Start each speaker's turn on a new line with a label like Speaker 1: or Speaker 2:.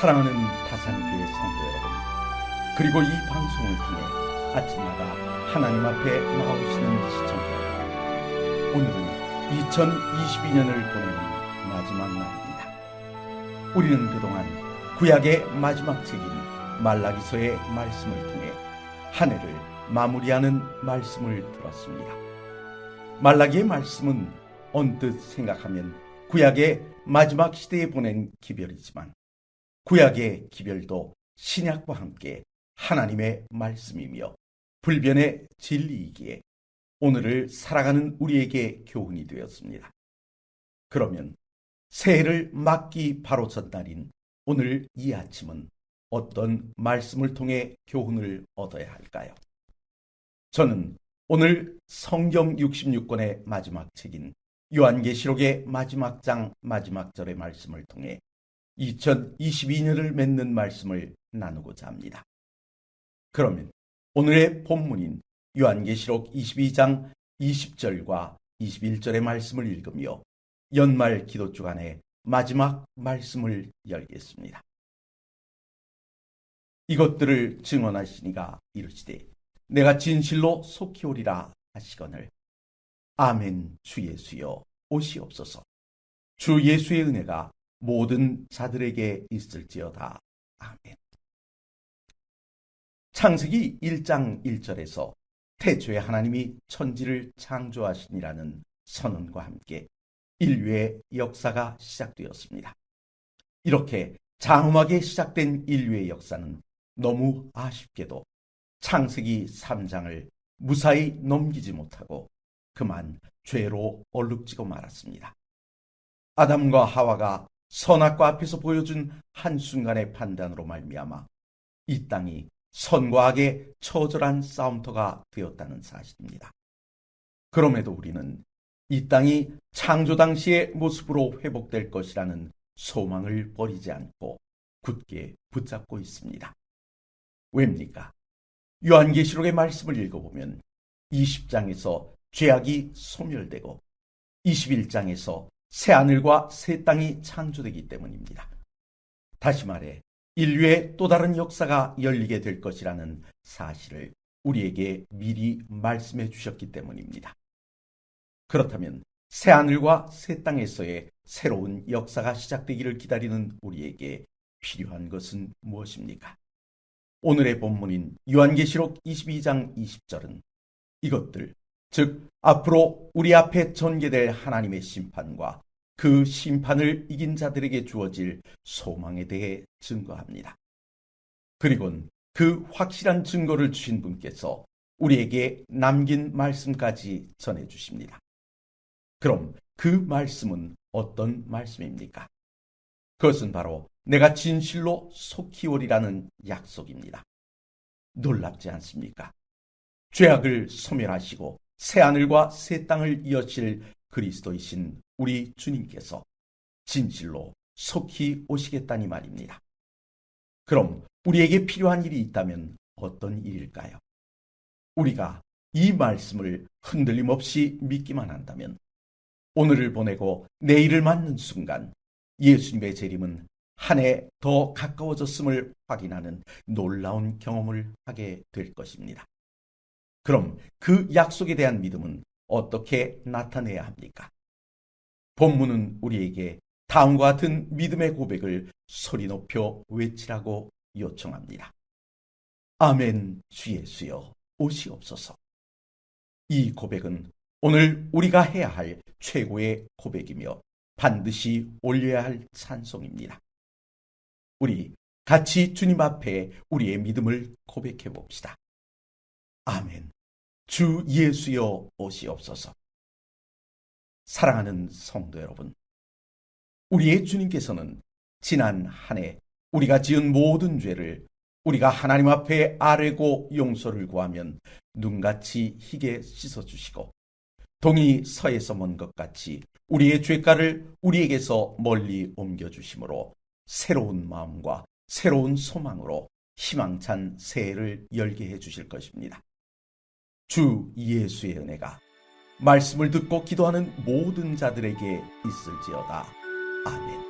Speaker 1: 사랑하는 다산교회 성도 여러분, 그리고 이 방송을 통해 아침마다 하나님 앞에 나오시는 시청자 여러분, 오늘은 2022년을 보내는 마지막 날입니다. 우리는 그동안 구약의 마지막 책인 말라기서의 말씀을 통해 한 해를 마무리하는 말씀을 들었습니다. 말라기의 말씀은 언뜻 생각하면 구약의 마지막 시대에 보낸 기별이지만 구약의 기별도 신약과 함께 하나님의 말씀이며 불변의 진리이기에 오늘을 살아가는 우리에게 교훈이 되었습니다. 그러면 새해를 맞기 바로 전날인 오늘 이 아침은 어떤 말씀을 통해 교훈을 얻어야 할까요? 저는 오늘 성경 66권의 마지막 책인 요한계시록의 마지막 장 마지막 절의 말씀을 통해 2022년을 맺는 말씀을 나누고자 합니다. 그러면 오늘의 본문인 요한계시록 22장 20절과 21절의 말씀을 읽으며 연말 기도 주간의 마지막 말씀을 열겠습니다. 이것들을 증언하시니가 이르시되 내가 진실로 속히 오리라 하시거늘 아멘 주 예수여 오시옵소서 주 예수의 은혜가 모든 자들에게 있을지어다 아멘 창세기 1장 1절에서 태초에 하나님이 천지를 창조하시니라는 선언과 함께 인류의 역사가 시작되었습니다. 이렇게 장엄하게 시작된 인류의 역사는 너무 아쉽게도 창세기 3장을 무사히 넘기지 못하고 그만 죄로 얼룩지고 말았습니다. 아담과 하와가 선악과 앞에서 보여준 한순간의 판단으로 말미암아 이 땅이 선과 악의 처절한 싸움터가 되었다는 사실입니다. 그럼에도 우리는 이 땅이 창조 당시의 모습으로 회복될 것이라는 소망을 버리지 않고 굳게 붙잡고 있습니다. 왜입니까? 요한계시록의 말씀을 읽어보면 20장에서 죄악이 소멸되고 21장에서 새 하늘과 새 땅이 창조되기 때문입니다. 다시 말해 인류의 또 다른 역사가 열리게 될 것이라는 사실을 우리에게 미리 말씀해 주셨기 때문입니다. 그렇다면 새 하늘과 새 땅에서의 새로운 역사가 시작되기를 기다리는 우리에게 필요한 것은 무엇입니까? 오늘의 본문인 요한계시록 22장 20절은 이것들, 즉 앞으로 우리 앞에 전개될 하나님의 심판과 그 심판을 이긴 자들에게 주어질 소망에 대해 증거합니다. 그리곤 그 확실한 증거를 주신 분께서 우리에게 남긴 말씀까지 전해 주십니다. 그럼 그 말씀은 어떤 말씀입니까? 그것은 바로 내가 진실로 속히 오리라는 약속입니다. 놀랍지 않습니까? 죄악을 소멸하시고 새 하늘과 새 땅을 이어칠 그리스도이신 우리 주님께서 진실로 속히 오시겠다니 말입니다. 그럼 우리에게 필요한 일이 있다면 어떤 일일까요? 우리가 이 말씀을 흔들림 없이 믿기만 한다면 오늘을 보내고 내일을 맞는 순간 예수님의 재림은 한 해 더 가까워졌음을 확인하는 놀라운 경험을 하게 될 것입니다. 그럼 그 약속에 대한 믿음은 어떻게 나타내야 합니까? 본문은 우리에게 다음과 같은 믿음의 고백을 소리 높여 외치라고 요청합니다. 아멘 주 예수여 오시옵소서. 이 고백은 오늘 우리가 해야 할 최고의 고백이며 반드시 올려야 할 찬송입니다. 우리 같이 주님 앞에 우리의 믿음을 고백해 봅시다. 아멘. 주 예수여 오시옵소서. 사랑하는 성도 여러분, 우리의 주님께서는 지난 한 해 우리가 지은 모든 죄를 우리가 하나님 앞에 아뢰고 용서를 구하면 눈같이 희게 씻어주시고 동이 서에서 먼 것 같이 우리의 죄가를 우리에게서 멀리 옮겨주심으로 새로운 마음과 새로운 소망으로 희망찬 새해를 열게 해주실 것입니다. 주 예수의 은혜가 말씀을 듣고 기도하는 모든 자들에게 있을지어다. 아멘.